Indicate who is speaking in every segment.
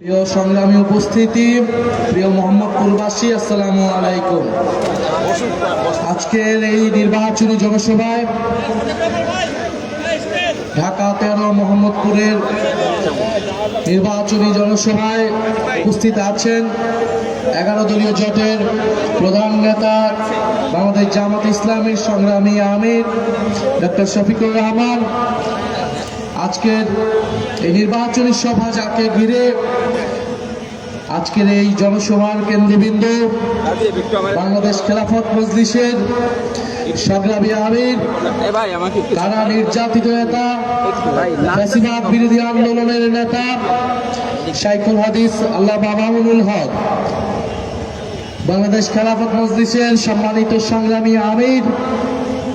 Speaker 1: প্রিয় সংগ্রামী উপস্থিতি, প্রিয় মোহাম্মদপুরবাসী আসসালামু আলাইকুম। আজকের এই নির্বাচনী জনসভায় ঢাকা, তেরো, মোহাম্মদপুরের নির্বাচনী জনসভায় উপস্থিত আছেন এগারো দলীয় জোটের প্রধান নেতা বাংলাদেশ জামাত ইসলামী সংগ্রামী আমির ডক্টর শফিকুর রহমান আজকের এই নির্বাচনী সভা যাকে ঘিরে আজকের এই জনসভার কেন্দ্রবিন্দু বাংলাদেশ খেলাফত মজলিসের সংগ্রামী আমির কারা নির্যাতিত নেতা, ফ্যাসিবাদ বিরোধী আন্দোলনের নেতা শাইখুল হাদিস আল্লাহ মামুনুল হক। বাংলাদেশ খেলাফত মজলিসের সম্মানিত সংগ্রামী আমির,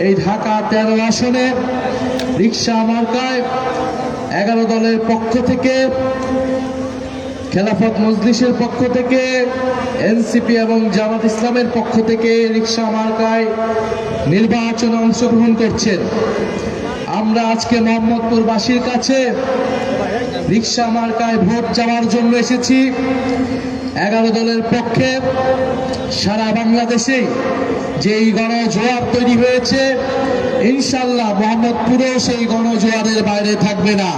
Speaker 1: এই ঢাকা তেরো আসনে রিক্সা মার্কায় এগারো দলের পক্ষ থেকে, খেলাফত মজলিসের পক্ষ থেকে, এনসিপি এবং জামাত ইসলামের পক্ষ থেকে রিক্সা মার্কায় নির্বাচনে অংশগ্রহণ করছেন। আমরা আজকে মোহাম্মদপুরবাসীর কাছে রিক্সা মার্কায় ভোট চাওয়ার জন্য এসেছি। এগারো দলের পক্ষে সারা বাংলাদেশে যেই গণজোয়ার তৈরি হয়েছে ইনশাল্লাহ মোহাম্মদপুরেও সেই গণজোয়ারের বাইরে থাকবে না।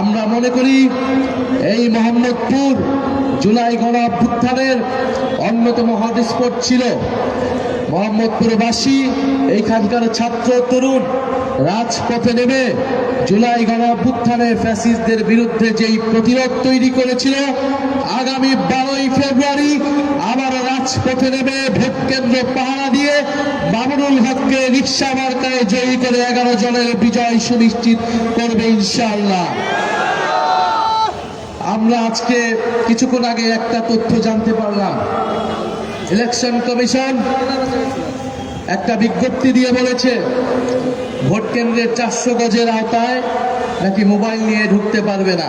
Speaker 1: আমরা মনে করি এই মোহাম্মদপুর জুলাই গণ অভ্যুত্থানের অন্যতম হটস্পট ছিল। মোহাম্মদপুরবাসী, এইখানকার ছাত্র, তরুণ রাজপথে নেমে জুলাই গণ অভ্যুত্থানে ফ্যাসিস্টদের বিরুদ্ধে যেই প্রতিরোধ তৈরি করেছিল, আগামী বারোই ফেব্রুয়ারি আবার রাজপথে নেমে ভোট কেন্দ্র পাহারা দিয়ে মামুনুল হককে রিক্সা মার্কায় জয়ী করে এগারো জনের বিজয় সুনিশ্চিত করবে ইনশাআল্লাহ। আমরা আজকে কিছুক্ষণ আগে একটা তথ্য জানতে পারলাম। ইলেকশন কমিশন একটা বিজ্ঞপ্তি দিয়ে বলেছে ভোট কেন্দ্রের চারশো গজের আওতায় নাকি মোবাইল নিয়ে ঢুকতে পারবে না।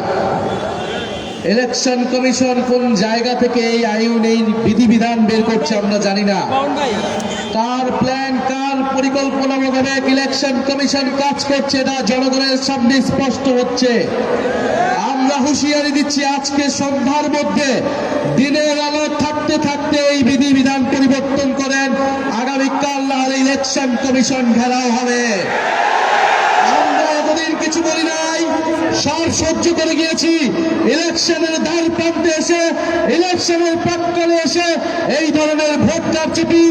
Speaker 1: ইলেকশন কমিশন কোন জায়গা থেকে এই আইন, এই বিধিবিধান বের করছে আমরা জানি না। কার প্ল্যান কার পরিকল্পনা মোতাবেক ইলেকশন কমিশন কাজ করছে এটা জনগণের সামনে স্পষ্ট হচ্ছে। আমরা হুঁশিয়ারি দিচ্ছি আজকে সন্ধ্যার মধ্যে দিনের আলো থাকতে থাকতে এই বিধিবিধান পরিবর্তন করেন। আগামীকাল আর ইলেকশন কমিশন ঘেরাও হবে। আমরা এতদিন কিছু বলি নাই, সব সহ্য করে গিয়েছি। ইলেকশনের দ্বার প্রান্তে এসে ইলেকশনের প্রাক্কালে এসে এই ধরনের ভোট কারচুপি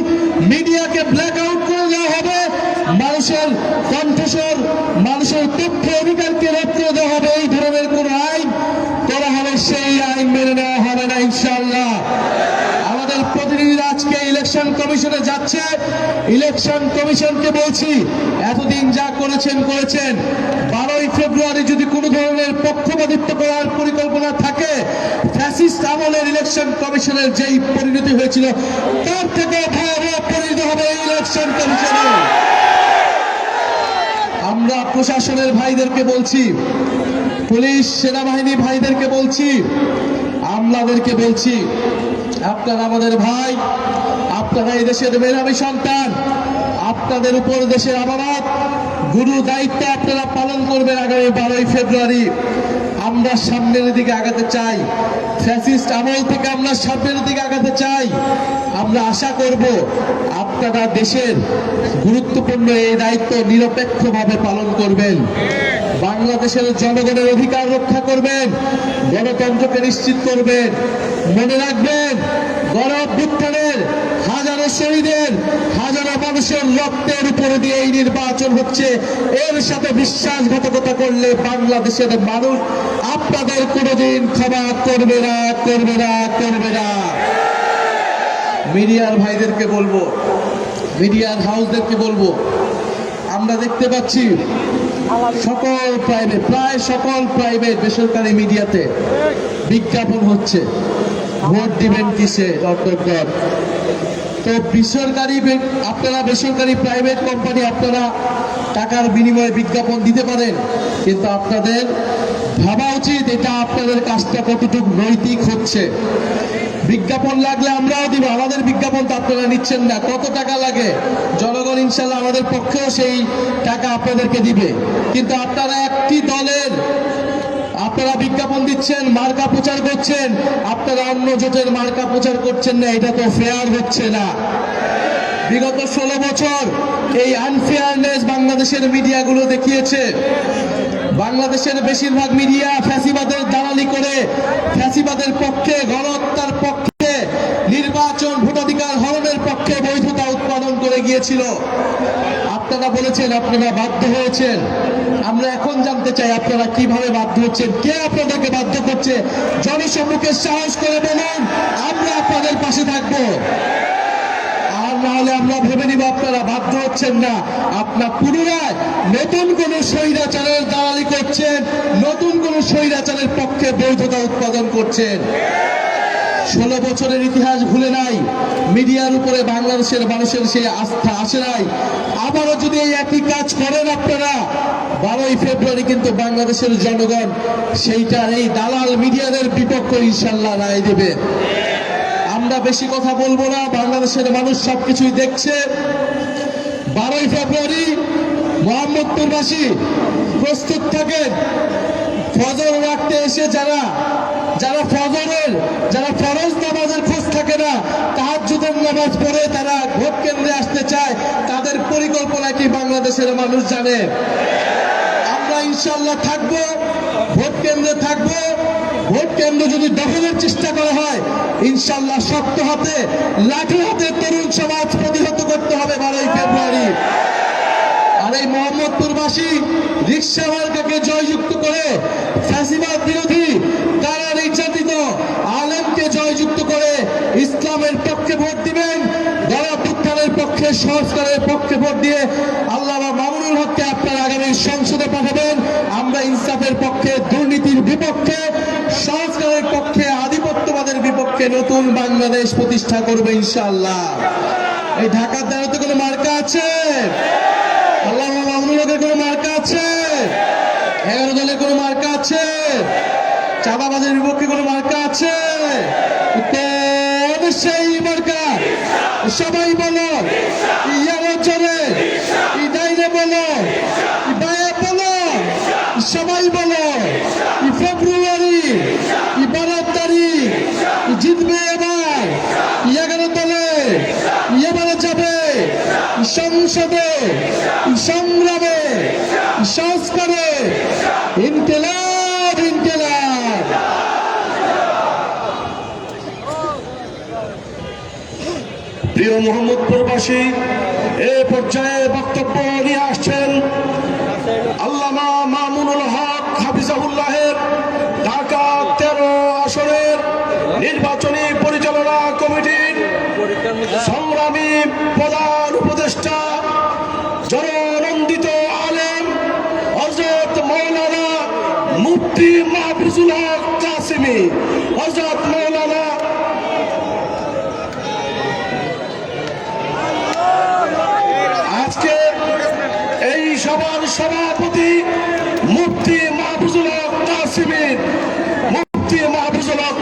Speaker 1: মিডিয়াকে ব্ল্যাক আউট করে দেওয়া হবে মানুষের কণ্ঠস্বর মানুষের তথ্য অধিকারকে রোধ করে দেওয়া হবে এই ধরনের কোন আইন করা হবে সেই আইন মেনে নেওয়া হবে না ইনশাল্লাহ আমাদের প্রতিনিধিরা আজকে ইলেকশন কমিশনে যাচ্ছে। ইলেকশন কমিশনকে বলছি, এতদিন যা করেছেন করেছেন। বারোই ফেব্রুয়ারি যদি কোনো ধরনের পক্ষপাতিত্ব করার পরিকল্পনা থাকে, ফ্যাসিস্ট আমলের ইলেকশন কমিশনের যেই পরিণতি হয়েছিল, তার থেকে ভয়াবহ পরিণতি হবে ইলেকশন কমিশনে। আমরা প্রশাসনের ভাইদেরকে বলছি, পুলিশ, সেনাবাহিনী ভাইদেরকে বলছি, আমলাদেরকে বলছি, আপনারা আমাদের ভাই আপনারা এই দেশের মেধাবী সন্তান, আপনাদের উপর দেশের আমানত, গুরু দায়িত্ব আপনারা পালন করবেন আগামী বারোই ফেব্রুয়ারি। আমরা সামনের দিকে আগাতে চাই। ফ্যাসিস্ট আমল থেকে আমরা সামনের দিকে আগাতে চাই। আমরা আশা করব আপনারা দেশের গুরুত্বপূর্ণ এই দায়িত্ব নিরপেক্ষভাবে পালন করবেন। বাংলাদেশের জনগণের অধিকার রক্ষা করবেন, গণতন্ত্রকে নিশ্চিত করবেন। মনে রাখবেন গণ অভ্যুত্থানের হাজারো শহীদের, হাজারো মানুষের রক্তের উপরে দিয়ে এই নির্বাচন হচ্ছে। এর সাথে বিশ্বাসঘাতকতা করলে বাংলাদেশের মানুষ আপনাদের কোনোদিন ক্ষমা করবে না করবে না করবে না। মিডিয়ার ভাইদেরকে বলব, মিডিয়ার হাউসদেরকে বলব, আমরা দেখতে পাচ্ছি সকল প্রাইভেট প্রায় সকল প্রাইভেট বেসরকারি মিডিয়াতে বিজ্ঞাপন হচ্ছে। ভোট দিবেন কিসে ডট তো বেসরকারি আপনারা বেসরকারি প্রাইভেট কোম্পানি আপনারা টাকার বিনিময়ে বিজ্ঞাপন দিতে পারেন। কিন্তু আপনাদের ভাবা উচিত এটা আপনাদের কাজটা কতটুকু নৈতিক হচ্ছে। বিজ্ঞাপন লাগলে আমরাও দিব, আমাদের বিজ্ঞাপন তো আপনারা নিচ্ছেন না। কত টাকা লাগে? জনগণ ইনশাল্লাহ আমাদের পক্ষেও সেই টাকা আপনাদেরকে দিবে। কিন্তু আপনারা একটি দলের আপনারা বিজ্ঞাপন দিচ্ছেন, মার্কা প্রচার করছেন, আপনারা অন্য জোটের মার্কা প্রচার করছেন না, এটা তো ফেয়ার হচ্ছে না। বিগত ষোলো বছর এই আনফেয়ারনেস বাংলাদেশের মিডিয়াগুলো দেখিয়েছে। বাংলাদেশের বেশিরভাগ মিডিয়া ফ্যাসিবাদের দালালি করে, ফ্যাসিবাদের পক্ষে, গণহত্যার পক্ষে, নির্বাচন ভোটাধিকার হরণের পক্ষে বৈধতা উৎপাদন করে গিয়েছিল। আপনারা বলেছেন, আপনারা বাধ্য হয়েছেন। আমরা এখন জানতে চাই, আপনারা কীভাবে বাধ্য হচ্ছেন? কে আপনাদেরকে বাধ্য করছে? জনসম্মুখে সাহস করে বলুন, আমরা আপনাদের পাশে থাকব। আর না হলে আমরা ভেবে নিব, আপনারা বাধ্য হচ্ছেন না। আপনার পুনরায় নতুন কোন স্বৈরাচারের দালালি করছেন, নতুন কোন স্বৈরাচারের পক্ষে বৈধতা উৎপাদন করছেন। ষোলো বছরের ইতিহাস ভুলে নাই। মিডিয়ার উপরে বাংলাদেশের মানুষের সেই আস্থা আসে নাই। আবারও যদি এই একই কাজ করেন আপনারা, বারোই ফেব্রুয়ারি কিন্তু বাংলাদেশের জনগণ সেইটার এই দালাল মিডিয়াদের বিপক্ষ ইনশাল্লাহ রায় দেবে। আমরা বেশি কথা বলব না, বাংলাদেশের মানুষ সবকিছুই দেখছে। বারোই ফেব্রুয়ারি মোহাম্মদপুরবাসী প্রস্তুত থাকেন। ফজর রাখতে এসে যারা যারা ফজরের, যারা ফরজ নামাজের খোঁজ থাকে না, তাহাজ্জুদের নামাজ পড়ে তারা ভোট কেন্দ্রে আসতে চায়, তাদের পরিকল্পনা কি বাংলাদেশের মানুষ জানে? আমরা ইনশাল্লাহ থাকব, ভোট কেন্দ্রে থাকব, ভোট কেন্দ্র যদি দখলের চেষ্টা করা হয় ইনশাল্লাহ শক্ত হাতে, লাঠি হাতে তরুণ সমাজ প্রতিহত করতে হবে বারোই ফেব্রুয়ারি আর এই মোহাম্মদপুরবাসী রিক্সা মার্কাকে জয়যুক্ত করে ফ্যাসিবাদ বিরোধী তারা নির্যাতিত আলেমকে জয়যুক্ত করে ইসলামের পক্ষে ভোট দিবেন গণপুত্থানের পক্ষে সংস্কারের পক্ষে ভোট দিয়ে আল্লাহ মামুনুল হককে আপনারা আগামী সংসদে পাঠাবেন। আমরা ইনসাফের পক্ষে, দুর্নীতির বিপক্ষে, সংস্কারের পক্ষে, আধিপত্যবাদের বিপক্ষে নতুন বাংলাদেশ প্রতিষ্ঠা করবে ইনশাআল্লাহ। এই ঢাকার দেওয়াতে কোনো মার্কা আছে? আল্লাহ মামুনুলের কোনো মার্কা আছে? এগারো দলের কোনো মার্কা আছে? চাঁদাবাজের বিপক্ষে কোনো মার্কা আছে? সেই মার্কা সবাই বলো ইয়ারো চলে ই ডাইনে বলো ই বায়ে বলো, সবাই বলো ফেব্রুয়ারি বারো তারিখ জিতবে এবার এগারো দলে এবারে যাবে সংসদে সংগ্রামে সংস্কারে, ইনকেলাব ইনকেলাব
Speaker 2: প্রিয় মোহাম্মদপুরবাসী এ পর্যায়ে বক্তব্য নিয়ে আসছেন আল্লামা মামুনুল হক হাফিজাহুল্লাহের ঢাকা তেরো আসনের নির্বাচনী পরিচালনা কমিটির সংগ্রামী প্রধান উপদেষ্টা, জননন্দিত আলেম হজরত মৌলানা মুফতি মাহফুজুল হক কাসিমি হজরত মৌলানা আজকে এই সভার সভাপতি মুফতি মাহফুজুল হক মুফতি মাহফুজুল হক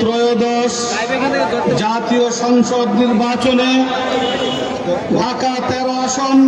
Speaker 3: ত্রয়োদশ জাতীয় সংসদ নির্বাচনে ঢাকা তেরো আসন।